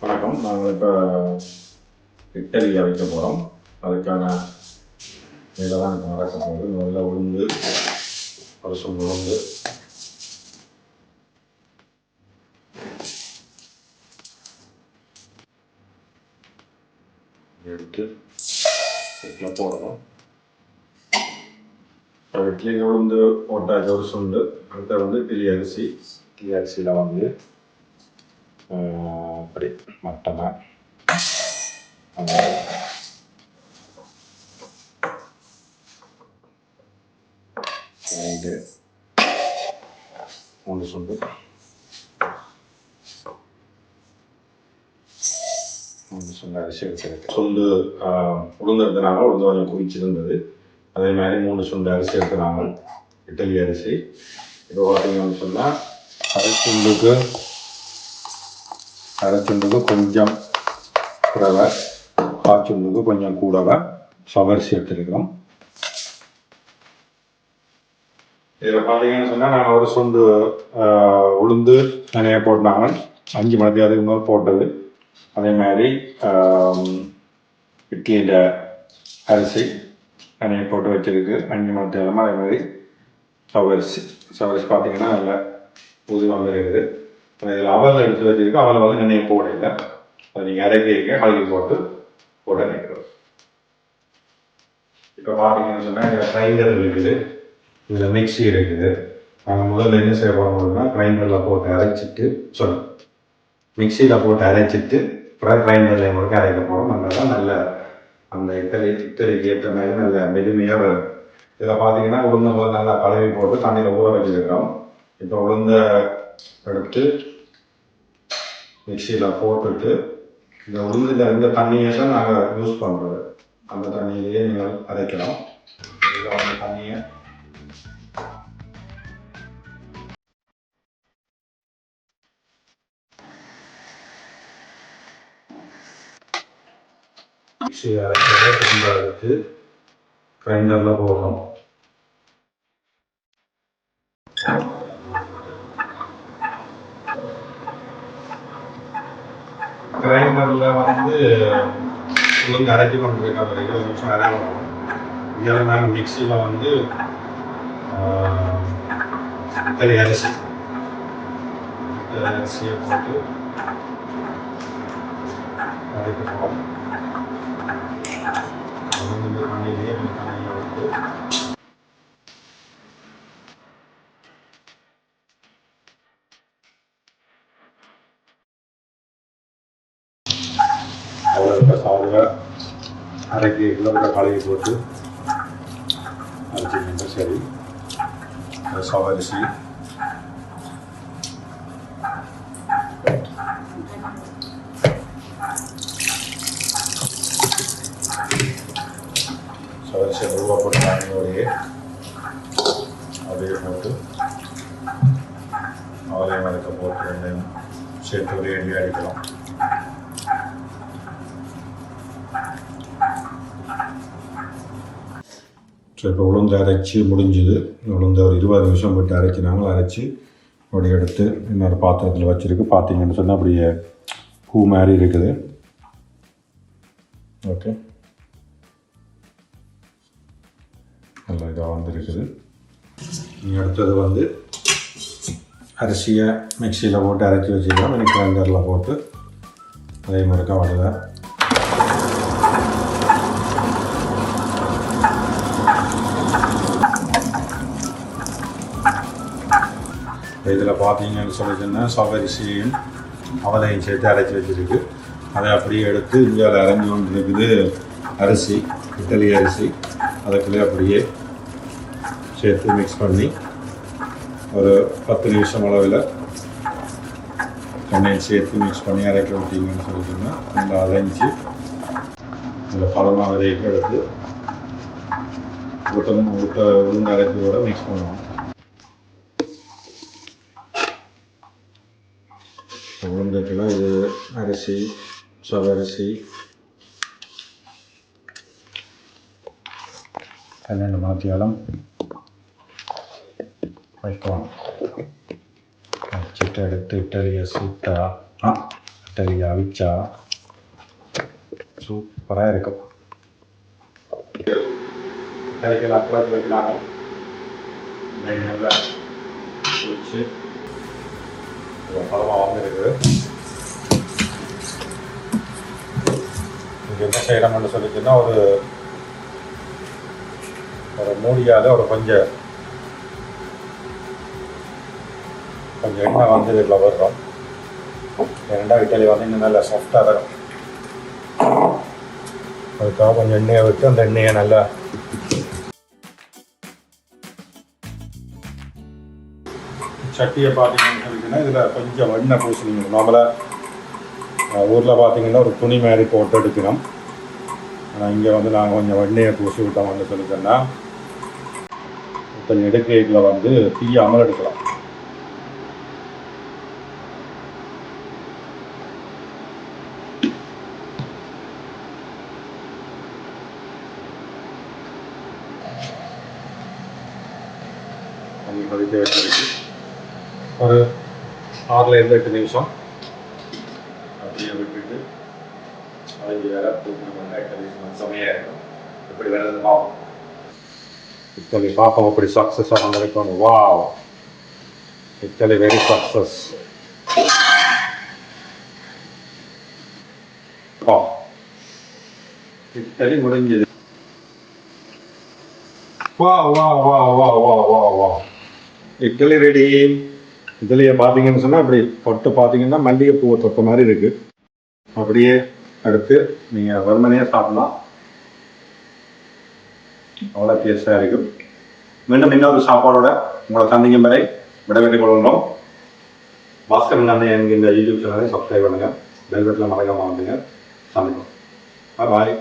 வணக்கம். நாங்கள் இப்போ இட்டலி அழைக்க போகிறோம். அதுக்கான இதெல்லாம் எனக்கு இப்போ நடக்க போகுது நல்லா உளுந்து ஒரு உளுந்து எடுத்து இதில் போடணும். இப்போ இட்லி உளுந்து போட்டாச்சு ஒரு சுண்டு. அடுத்த வந்து கிளி அரிசி கிளி அரிசியில் வந்து அப்படி மட்டமாக ரெண்டு மூணு சொண்டு. மூணு சொண்டு அரிசி எடுத்துருக்கு சொண்டு உளுந்தெடுத்தனால உளுந்து கொஞ்சம் குவிச்சிருந்தது. அதே மாதிரி மூணு சொண்டு அரிசி எடுத்துனாங்க இட்லி அரிசி. இப்போ பார்த்தீங்கன்னு சொன்னால் அரிசுண்டுக்கு அரைச்சுண்டுக்கு கொஞ்சம் குறைவை காய்ச்சுண்டுக்கு கொஞ்சம் கூடவை. சவரிசி எடுத்துருக்கிறோம். இதில் பார்த்தீங்கன்னு சொன்னால் நாங்கள் ஒரு சொண்டு உளுந்து நிறைய போட்டாங்க. அஞ்சு மணி அதுக்கு போட்டது. அதே மாதிரி இட்லியில் அரிசி நிறைய போட்டு வச்சிருக்கு. அஞ்சு மணி நேரமாக அதே மாதிரி சவரிசி சவரிசி பார்த்தீங்கன்னா நல்லா புது வந்துருக்குது இதில் அவல் எடுத்து வச்சிருக்கு அவலை வந்து நினைவு போடல. அதை நீங்கள் இறக்கிங்க அழுகி போட்டு போட நினைக்கிறோம் இப்போ பார்த்தீங்கன்னு சொன்னால் இதில் கிரைண்டர் இருக்குது. இதில் மிக்ஸி இருக்குது. நாங்கள் முதல்ல என்ன செய்ய போகிறோம் அப்படின்னா கிரைண்டரில் போட்டு அரைச்சிட்டு சொல்லு மிக்சியில் போட்டு அரைச்சிட்டு அப்புறம் கிரைண்டரில் முழுக்க அரைக்க போகிறோம் அதனால நல்ல அந்த இத்தனை இத்தனைக்கு ஏற்ற மாதிரி நல்ல மெதுமையாக வரும் இதில் பார்த்தீங்கன்னா உளுந்த முதல்ல நல்லா கழுவி போட்டு தண்ணியில் ஊற வச்சுருக்கிறோம். இப்போ உளுந்த எடுத்து மிக்சியில் போட்டுட்டு இந்த உளுந்தில் இருந்த தண்ணியை தான் நாங்கள் யூஸ் பண்ணுறது அந்த தண்ணியிலேயே நீங்கள் அரைக்கிறோம் இதில் வந்து தண்ணியை மிக்சி அரைக்கிறத திரும்ப எடுத்து கிரைண்டரில் போடணும். கிரைண்டரில் வந்து உளுந்து அரைச்சி கொண்டு இருக்க பிறகு ஒரு நிமிஷம் அரை வரும் இதில் மிக்சியில் வந்து கறி அரிசி இந்த அரிசியை போட்டு அரைக்கிறோம் உளுந்து தண்ணியிலேயே தண்ணியை விட்டு அவ்வளோ போட்டு அரைச்சிக்கிங்க சரி அது சவரிசி சவரிசி ரூபா போட்டு தண்ணியோடையே அப்படியே போட்டு அவரையும் வதக்க போட்டு ரெண்டையும் சேர்த்து ஒரே அடி அடிக்கலாம் ஸோ இப்போ உளுந்து அரைச்சி முடிஞ்சுது. உளுந்து ஒரு இருபது நிமிஷம் போட்டு அரைச்சினாங்க அரைச்சி அப்படி எடுத்து இன்னொரு பாத்திரத்தில் வச்சுருக்கு. பார்த்தீங்கன்னு சொன்னால் அப்படியே பூ மாதிரி இருக்குது. ஓகே நல்லா இதாக வந்துருக்குது. நீங்கள் அடுத்தது வந்து அரிசியை மிக்சியில் போட்டு அரைச்சி வச்சுக்கலாம். இன்னைக்கு கிரைண்டரில் போட்டு அதே மாதிரி வடலை இதில் பார்த்தீங்கன்னு சொல்லி சொன்னால் சவரிசியும் அவலையும் சேர்த்து அரைச்சி வச்சுருக்கு அதை அப்படியே எடுத்து இந்தியாவில் அரைஞ்சு கொண்டு இருக்குது அரிசி இட்டலி அரிசி. அதுக்குள்ளே அப்படியே சேர்த்து மிக்ஸ் பண்ணி ஒரு பத்து நிமிஷம் அளவில் எண்ணெயை சேர்த்து மிக்ஸ் பண்ணி அரைக்க விட்டீங்கன்னு சொல்லி சொன்னால் நல்லா அரைஞ்சி இதில் பழமாக எடுத்து உளுத்தம் உளுத்த உளுந்து கூட மிக்ஸ் பண்ணுவோம். உளுந்துக்கெல்லாம் இது அரிசி சவரிசி. பன்னெண்டு மணத்தியாலம் வைக்கலாம் வச்சுட்டு எடுத்து இட்டலியை சூட்டா. ஆ இட்டலியை அவிச்சா. சூப்பராக இருக்கும். இட்டலிகள் அப்புறம் வைக்கிறாங்க நல்லா குளிச்சு பழமாக வந்துருக்கு இங்கே என்ன செய்யணும்னு சொல்லிச்சுன்னா ஒரு ஒரு மூடியால் ஒரு கொஞ்சம் கொஞ்சம் எண்ணெய் வந்து இதில் வர்றோம் ரெண்டாவது இட்லி வந்து இன்னும் நல்லா சாஃப்டாக வரும் அதுக்காக கொஞ்சம் எண்ணெயை விட்டு அந்த எண்ணெயை நல்லா சட்டியை பார்த்தீங்கன்னு சொல்லிச்சுன்னா இதில் கொஞ்சம் எண்ணெய் பூசணிங்க நார்மலாக ஊரில் பார்த்தீங்கன்னா ஒரு துணி மாதிரி போட்டு எடுக்கணும். ஆனால் இங்கே வந்து நாங்கள் கொஞ்சம் வண்ணையை பூசி விட்டோம் வந்து சொல்லிட்டோன்னா கொஞ்சம் எடுக்கையில் வந்து தீயாமல் எடுக்கலாம். கொஞ்சம் கொதிக்க ஒரு ஆறுல இருந்து எட்டு நிமிஷம். அப்படியே விட்டுட்டு அது வேற செமையாக இருக்கும். இப்படி வேறது மாவும் இத்தனை பார்ப்போம் அப்படி சக்ஸஸாக வந்திருக்கோம் வாவ் இத்தனை வெரி சக்ஸஸ் ஓ இத்தனை முடிஞ்சது. வா வா வா வா வா வா வா இட்லி ரெடி. இதுலேயே பார்த்தீங்கன்னு சொன்னால் அப்படி தொட்டு பார்த்தீங்கன்னா மல்லிகைப்பூவை தொட்ட மாதிரி இருக்கு. அப்படியே அடுத்து நீங்கள் வெறுமனையாக சாப்பிடலாம். அவ்வளோ டேஸ்டாக இருக்கும் மீண்டும் இன்னொரு சாப்பாடோட உங்களை சந்திக்கும் வரை விடைபெற்றுக் கொள்கிறோம் பாஸ்கர் நானே என்கின்ற யூடியூப் சேனலை சப்ஸ்கிரைப் பண்ணுங்கள் பெல் பட்டனில் மறக்காம வந்துங்க சந்திப்போம். பாய்